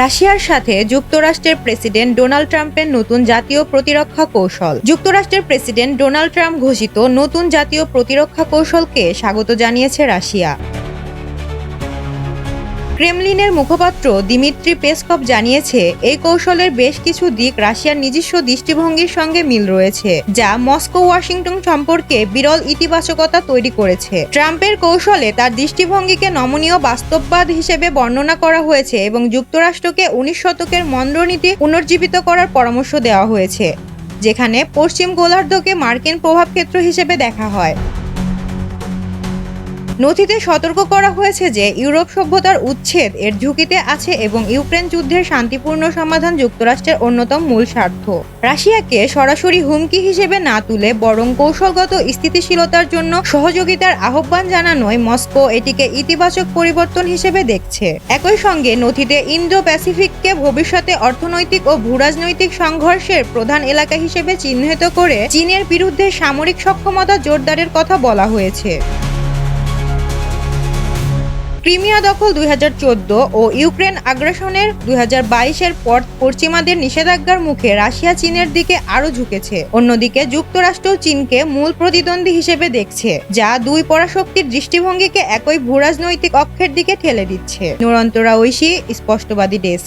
রাশিয়ার সাথে যুক্তরাষ্ট্রের প্রেসিডেন্ট ডোনাল্ড ট্রাম্পের নতুন জাতীয় প্রতিরক্ষা কৌশল। যুক্তরাষ্ট্রের প্রেসিডেন্ট ডোনাল্ড ট্রাম্প ঘোষিত নতুন জাতীয় প্রতিরক্ষা কৌশলকে স্বাগত জানিয়েছে রাশিয়া। ক্রেমলিনের মুখপাত্র দিমিত্রি পেসকভ জানিয়েছে, এই কৌশলের বেশ কিছু দিক রাশিয়ার নিজস্ব দৃষ্টিভঙ্গির সঙ্গে মিল রয়েছে, যা মস্কো ওয়াশিংটন সম্পর্কে বিরল ইতিবাচকতা তৈরি করেছে। ট্রাম্পের কৌশলে তার দৃষ্টিভঙ্গিকে নমনীয় বাস্তববাদ হিসেবে বর্ণনা করা হয়েছে এবং যুক্তরাষ্ট্রকে উনিশ শতকের মন্দ্রনীতি পুনর্জীবিত করার পরামর্শ দেওয়া হয়েছে, যেখানে পশ্চিম গোলার্ধকে মার্কিন প্রভাবক্ষেত্র হিসেবে দেখা হয়। নথিতে সতর্ক করা হয়েছে যে ইউরোপ সভ্যতার উচ্ছেদ এর ঝুঁকিতে আছে এবং ইউক্রেন যুদ্ধের শান্তিপূর্ণ সমাধান যুক্তরাষ্ট্রের অন্যতম মূল স্বার্থ। রাশিয়াকে সরাসরি হুমকি হিসেবে না তুলে বরং কৌশলগত স্থিতিশীলতার জন্য সহযোগিতার আহ্বান জানানোয় মস্কো এটিকে ইতিবাচক পরিবর্তন হিসেবে দেখছে। একই সঙ্গে নথিতে ইন্দো প্যাসিফিককে ভবিষ্যতে অর্থনৈতিক ও ভূরাজনৈতিক সংঘর্ষের প্রধান এলাকা হিসেবে চিহ্নিত করে চীনের বিরুদ্ধে সামরিক সক্ষমতা জোরদারের কথা বলা হয়েছে। ক্রিমিয়া দখল দু হাজার চোদ্দ ও ইউক্রেন আগ্রাসনের দুই এর পর পশ্চিমাদের নিষেধাজ্ঞার মুখে রাশিয়া চীনের দিকে আরও ঝুঁকেছে। অন্যদিকে যুক্তরাষ্ট্র চীনকে মূল প্রতিদ্বন্দ্বী হিসেবে দেখছে, যা দুই পরাশক্তির দৃষ্টিভঙ্গিকে একই ভূরাজনৈতিক অক্ষের দিকে ঠেলে দিচ্ছে। নুরন্তরা ঐশী স্পষ্টবাদী ডেস্ক।